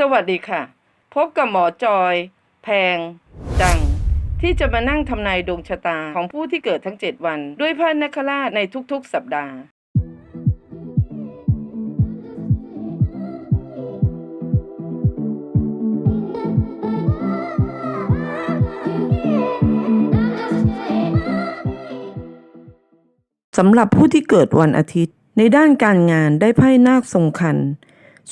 สวัสดีค่ะ พบกับหมอจอย แพง จัง ที่จะมานั่งทำนายดวงชะตาของผู้ที่เกิดทั้ง 7 วัน ด้วยพระนคราชในทุกๆ สัปดาห์ สำหรับผู้ที่เกิดวันอาทิตย์ ในด้านการงานได้ไพ่นาคทรงคัน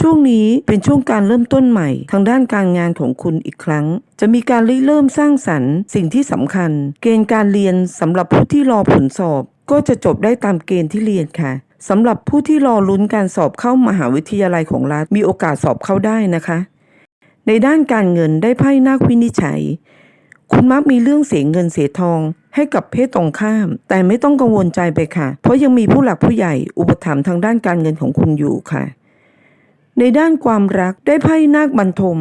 ช่วงนี้เป็นช่วงการเริ่มต้นใหม่ ทางด้านการงานของคุณอีกครั้ง จะมีการริเริ่มสร้างสรรค์สิ่งที่สำคัญ เกณฑ์การเรียนสำหรับผู้ที่รอผลสอบ ก็จะจบได้ตามเกณฑ์ที่เรียนค่ะสำหรับผู้ที่รอลุ้นการสอบเข้ามหาวิทยาลัยของรัฐมีโอกาสสอบเข้าได้นะคะ ในด้านการเงินได้ไพ่นาควินิจฉัย คุณมักมีเรื่องเสียเงินเสียทอง ให้กับเพศตรงข้าม แต่ไม่ต้องกังวลใจไปค่ะ เพราะยังมีผู้หลักผู้ใหญ่ อุปถัมภ์ทางด้านการเงินของคุณอยู่ค่ะ ในด้านความรักได้ไพ่นาคบรรทม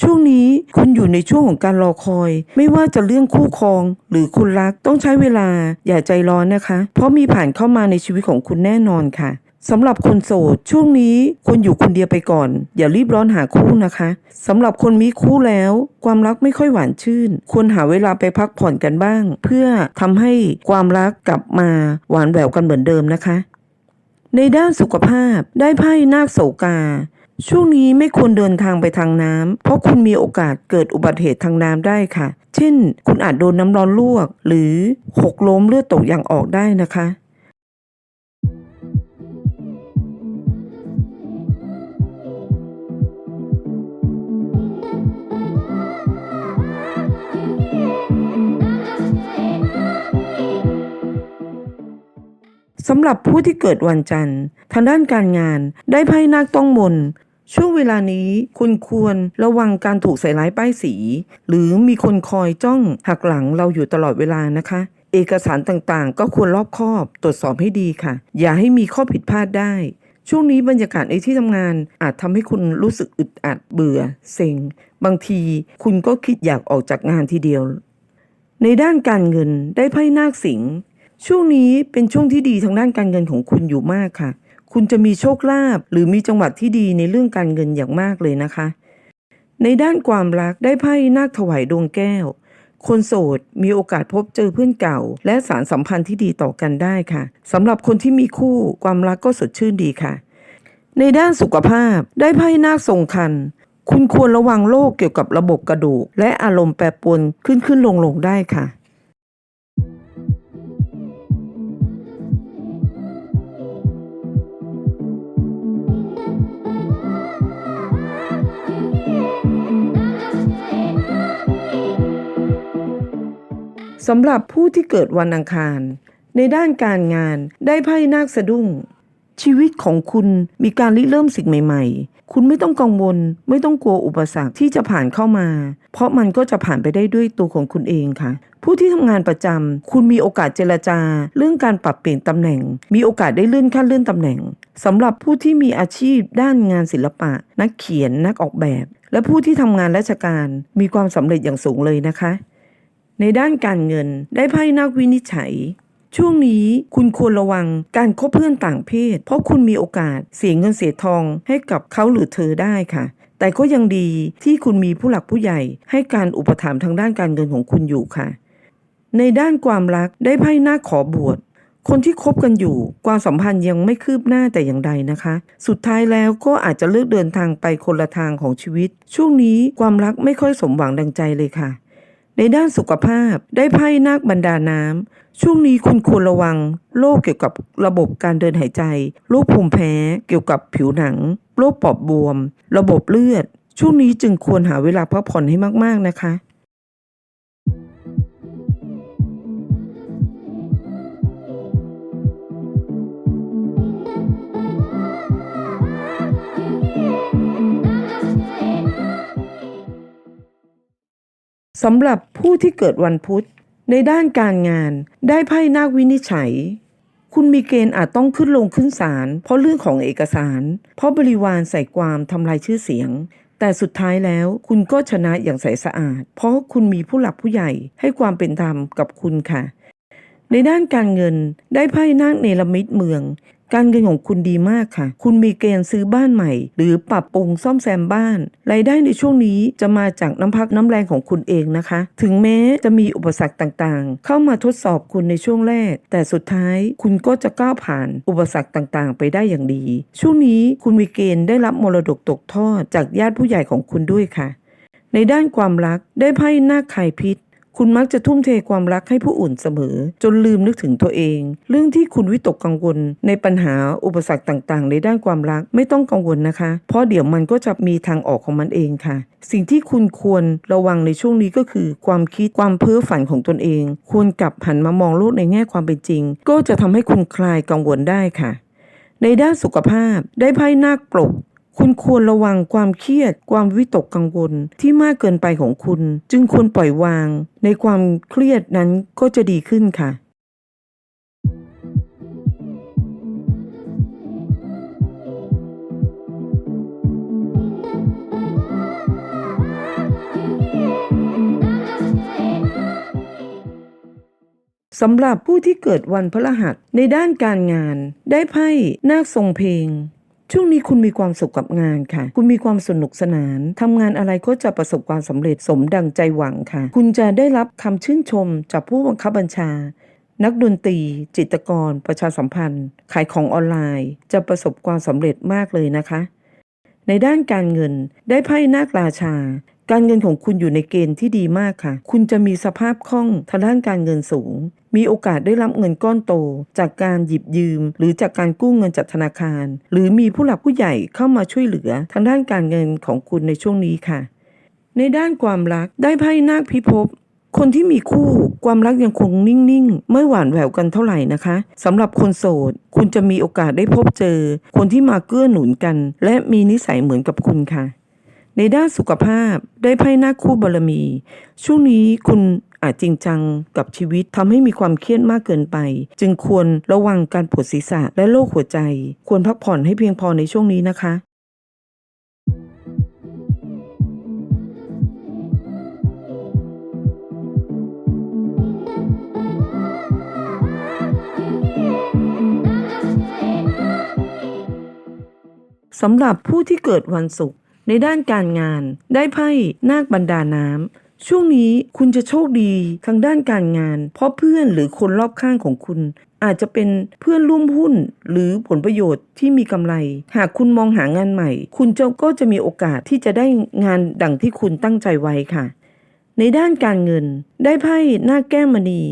ช่วงนี้คุณอยู่ในช่วงของการรอคอย ไม่ว่าจะเรื่องคู่ครอง หรือคุณรักต้องใช้เวลาอย่าใจร้อนนะคะ เพราะมีผ่านเข้ามาในชีวิตของคุณแน่นอนค่ะสำหรับคนโสดช่วงนี้คุณอยู่คนเดียวไปก่อน อย่ารีบร้อนหาคู่นะคะสำหรับคนมีคู่แล้ว ความรักไม่ค่อยหวานชื่น ควรหาเวลาไปพักผ่อนกันบ้าง เพื่อทำให้ความรักกลับมาหวานแหววกันเหมือนเดิมนะคะ ในด้านสุขภาพได้ไพ่นาคโศกา ช่วงนี้ไม่ควรเดินทางไปทางน้ำเพราะคุณมีโอกาสเกิดอุบัติเหตุทางน้ำได้ค่ะ เช่น คุณอาจโดนน้ำร้อนลวก หรือหกล้มเลือดตกอย่างออกได้นะคะ สำหรับผู้ที่เกิดวันจันทร์ ทางด้านการงานได้ไพ่นาคต้องมน ช่วงเวลานี้คุณควรระวังการถูกใส่ร้ายป้ายสี หรือมีคนคอยจ้องหักหลังเราอยู่ตลอดเวลานะคะ เอกสารต่างๆ ก็ควรรอบคอบ ตรวจสอบให้ดีค่ะ อย่าให้มีข้อผิดพลาดได้ช่วงนี้บรรยากาศในที่ทำงานอาจทำให้คุณรู้สึกอึดอัดเบื่อ เซ็ง บางทีคุณก็คิดอยากออกจากงานทีเดียว ในด้านการเงินได้ไพ่นาคสิงห์ ช่วงนี้เป็นช่วงที่ดีทางด้านการเงินของคุณอยู่มากค่ะ คุณจะมีโชคลาภหรือมีจังหวัดที่ดีในเรื่องการเงินอย่างมากเลยนะคะ ในด้านความรักได้ไพ่นาคถวายดวงแก้ว คนโสดมีโอกาสพบเจอเพื่อนเก่า และสารสัมพันธ์ที่ดีต่อกันได้ค่ะสำหรับคนที่มีคู่ความรักก็สดชื่นดีค่ะ ในด้านสุขภาพได้ไพ่นาคทรงคันคุณควรระวังโรคเกี่ยวกับระบบกระดูก และอารมณ์แปรปรวนขึ้นขึ้นลงลงได้ค่ะ สำหรับผู้ที่เกิดวันอังคาร ในด้านการงานได้ไพ่นาคสะดุ้ง ชีวิตของคุณมีการริเริ่มสิ่งใหม่ ๆ คุณไม่ต้องกังวล ไม่ต้องกลัวอุปสรรคที่จะผ่านเข้ามา เพราะมันก็จะผ่านไปได้ด้วยตัวของคุณเองค่ะ ผู้ที่ทำงานประจำคุณมีโอกาสเจรจา เรื่องการปรับเปลี่ยนตำแหน่ง มีโอกาสได้เลื่อนขั้นเลื่อนตำแหน่งสำหรับผู้ที่มีอาชีพด้านงานศิลปะ นักเขียนนักออกแบบ และผู้ที่ทำงานราชการมีความสำเร็จอย่างสูงเลยนะคะ ในด้านการเงินได้ไพ่นักวินิจฉัย ช่วงนี้คุณควรระวังการคบเพื่อนต่างเพศ เพราะคุณมีโอกาสเสียเงินเสียทองให้กับเขาหรือเธอได้ค่ะ แต่ก็ยังดีที่คุณมีผู้หลักผู้ใหญ่ ให้การอุปถัมภ์ทางด้านการเงินของคุณอยู่ค่ะ ในด้านความรักได้ไพ่หน้าขอบวชคนที่คบกันอยู่ความสัมพันธ์ยังไม่คืบหน้าแต่อย่างใดนะคะ สุดท้ายแล้วก็อาจจะเลือกเดินทางไปคนละทางของชีวิต ช่วงนี้ความรักไม่ค่อยสมหวังดังใจเลยค่ะ ในด้านสุขภาพได้ไพ่นาคบรรดาน้ำ ช่วงนี้คุณควรระวังโรคเกี่ยวกับระบบการเดินหายใจ โรคภูมิแพ้เกี่ยวกับผิวหนัง โรคปอบบวม ระบบเลือด ช่วงนี้จึงควรหาเวลาพักผ่อนให้มากๆนะคะ สำหรับผู้ที่เกิดวันพุธ ในด้านการงาน ได้ไพ่นาควินิจฉัย คุณมีเกณฑ์อาจต้องขึ้นลงขึ้นศาลเพราะเรื่องของเอกสาร เพราะบริวารใส่ความทำลายชื่อเสียง แต่สุดท้ายแล้วคุณก็ชนะอย่างใสสะอาด เพราะคุณมีผู้หลักผู้ใหญ่ให้ความเป็นธรรมกับคุณค่ะ ในด้านการเงินได้ไพ่นาคเนรมิตเมือง การเงินของคุณดีมากค่ะ คุณมีเกณฑ์ซื้อบ้านใหม่ หรือปรับปรุงซ่อมแซมบ้าน รายได้ในช่วงนี้จะมาจากน้ำพักน้ำแรงของคุณเองนะคะ ถึงแม้จะมีอุปสรรคต่างๆ เข้ามาทดสอบคุณในช่วงแรก แต่สุดท้ายคุณก็จะก้าวผ่านอุปสรรคต่างๆ ไปได้อย่างดี ช่วงนี้คุณมีเกณฑ์ได้รับมรดกตกทอดจากญาติผู้ใหญ่ของคุณด้วยค่ะ ในด้านความรักได้ไพ่หน้าไข่พิษ คุณมักจะทุ่มเทความรักให้ผู้อื่นเสมอ จนลืมนึกถึงตัวเอง เรื่องที่คุณวิตกกังวล ในปัญหาอุปสรรคต่างๆ ในด้านความรักไม่ต้องกังวลนะคะ เพราะเดี๋ยวมันก็จะมีทางออกของมันเองค่ะ สิ่งที่คุณควรระวังในช่วงนี้ก็คือ ความคิดความเพ้อฝันของตนเอง ควรกลับหันมามองโลกในแง่ความเป็นจริง ก็จะทำให้คุณคลายกังวลได้ค่ะ ในด้านสุขภาพได้ไพ่นาคปลก คุณควรระวังความเครียด ความวิตกกังวลที่มากเกินไปของคุณ จึงควรปล่อยวาง ในความเครียดนั้นก็จะดีขึ้นค่ะสำหรับผู้ที่เกิดวันพฤหัสในด้านการงาน ได้ไพ่นาคทรงเพลง ช่วงนี้คุณมีความสุขกับงานค่ะ คุณมีความสนุกสนานทำงานอะไรก็จะประสบความสำเร็จสมดังใจหวังค่ะ คุณจะได้รับคำชื่นชมจากผู้บังคับบัญชา นักดนตรี จิตรกร ประชาสัมพันธ์ ขายของออนไลน์ จะประสบความสำเร็จมากเลยนะคะ ในด้านการเงินได้ไพ่นาคราชาการเงินของคุณอยู่ในเกณฑ์ที่ดีมากค่ะ คุณจะมีสภาพคล่องทางด้านการเงินสูง มีโอกาสได้รับเงินก้อนโต จากการหยิบยืม หรือจากการกู้เงินจากธนาคาร หรือมีผู้หลักผู้ใหญ่เข้ามาช่วยเหลือทางด้านการเงินของคุณในช่วงนี้ค่ะ ในด้านความรักได้ไพ่นาคพิภพคนที่มีคู่ความรักยังคงนิ่งๆ ไม่หวานแหววกันเท่าไหร่นะคะสำหรับคนโสด คุณจะมีโอกาสได้พบเจอ คนที่มาเกื้อหนุนกัน และมีนิสัยเหมือนกับคุณค่ะ ในด้านสุขภาพได้ไพ่หน้าคู่บารมี ช่วงนี้คุณอาจจริงจังกับชีวิตทำให้มีความเครียดมากเกินไป จึงควรระวังการปวดศีรษะและโรคหัวใจ ควรพักผ่อนให้เพียงพอในช่วงนี้นะคะสำหรับผู้ที่เกิดวันศุกร์ ในด้านการงาน ได้ไพ่นาคบรรดาน้ำช่วงนี้คุณจะโชคดีทางด้านการงาน เพราะเพื่อนหรือคนรอบข้างของคุณ อาจจะเป็นเพื่อนร่วมหุ้น หรือผลประโยชน์ที่มีกำไร หากคุณมองหางานใหม่ คุณจะก็จะมีโอกาสที่จะได้งานดังที่คุณตั้งใจไว้ค่ะ ในด้านการเงิน ได้ไพ่หน้าแก้วมณี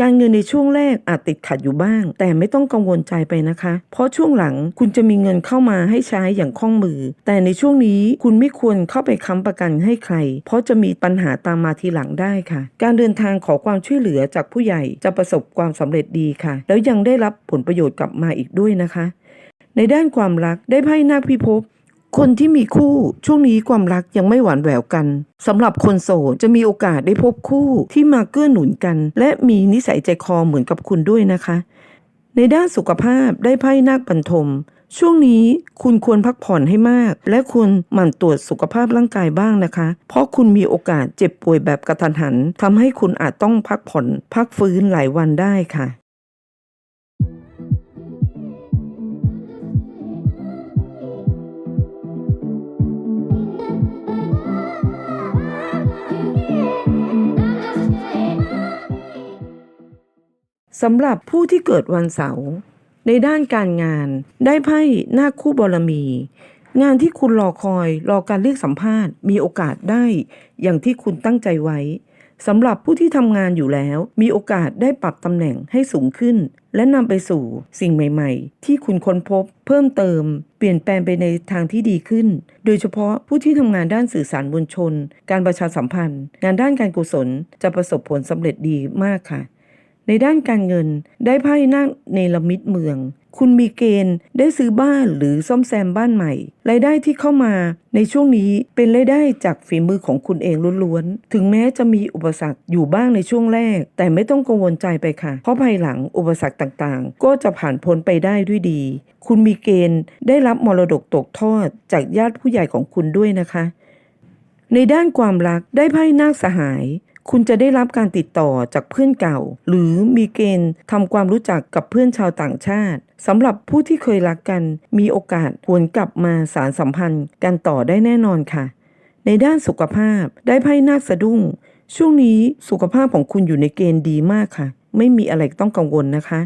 การเงินในช่วงแรกอาจติดขัดอยู่บ้าง แต่ไม่ต้องกังวลใจไปนะคะ เพราะช่วงหลังคุณจะมีเงินเข้ามาให้ใช้อย่างคล่องมือ แต่ในช่วงนี้คุณไม่ควรเข้าไปค้ำประกันให้ใคร เพราะจะมีปัญหาตามมาทีหลังได้ค่ะ การเดินทางขอความช่วยเหลือจากผู้ใหญ่จะประสบความสำเร็จดีค่ะ แล้วยังได้รับผลประโยชน์กลับมาอีกด้วยนะคะ ในด้านความรักได้ไพ่นาคพิภพ คนที่มีคู่ช่วงนี้ความรักยังไม่หวานแหววกันสำหรับคนโสดจะมีโอกาสได้พบคู่ที่มาเกื้อหนุนกัน และมีนิสัยใจคอเหมือนกับคุณด้วยนะคะ ในด้านสุขภาพได้ไพ่นาคบรรทม ช่วงนี้คุณควรพักผ่อนให้มาก และควรหมั่นตรวจสุขภาพร่างกายบ้างนะคะ เพราะคุณมีโอกาสเจ็บป่วยแบบกระทันหันทำให้คุณอาจต้องพักผ่อน พักฟื้นหลายวันได้ค่ะ สำหรับผู้ที่เกิดวันเสาร์ในด้านการงานได้ไพ่หน้าคู่บารมี งานที่คุณรอคอยรอการเรียกสัมภาษณ์ มีโอกาสได้ อย่างที่คุณตั้งใจไว้สำหรับผู้ที่ทำงานอยู่แล้ว มีโอกาสได้ปรับตำแหน่งให้สูงขึ้น และนำไปสู่สิ่งใหม่ๆ ที่คุณค้นพบ เพิ่มเติม เปลี่ยนแปลงไปในทางที่ดีขึ้น โดยเฉพาะผู้ที่ทำงานด้านสื่อสารมวลชน การประชาสัมพันธ์ งานด้านการกุศลจะประสบผลสำเร็จดีมากค่ะ ในด้านการเงิน ได้ไพ่นาคเนรมิตเมือง คุณมีเกณฑ์ได้ซื้อบ้านหรือซ่อมแซมบ้านใหม่ รายได้ที่เข้ามาในช่วงนี้เป็นรายได้จากฝีมือของคุณเองล้วนๆ ถึงแม้จะมีอุปสรรคอยู่บ้างในช่วงแรก แต่ไม่ต้องกังวลใจไปค่ะ เพราะภายหลังอุปสรรคต่างๆ ก็จะผ่านพ้นไปได้ด้วยดี คุณมีเกณฑ์ได้รับมรดกตกทอดจากญาติผู้ใหญ่ของคุณด้วยนะคะ ในด้านความรักได้ไพ่นาคสหาย คุณจะได้รับการติดต่อจากเพื่อนเก่า หรือมีเกณฑ์ทำความรู้จักกับเพื่อนชาวต่างชาติสำหรับผู้ที่เคยรักกัน มีโอกาสหวนกลับมาสารสัมพันธ์กันต่อได้แน่นอนค่ะ ในด้านสุขภาพได้ไพ่นาคสะดุ้ง ช่วงนี้สุขภาพของคุณอยู่ในเกณฑ์ดีมากค่ะ ไม่มีอะไรต้องกังวลนะคะ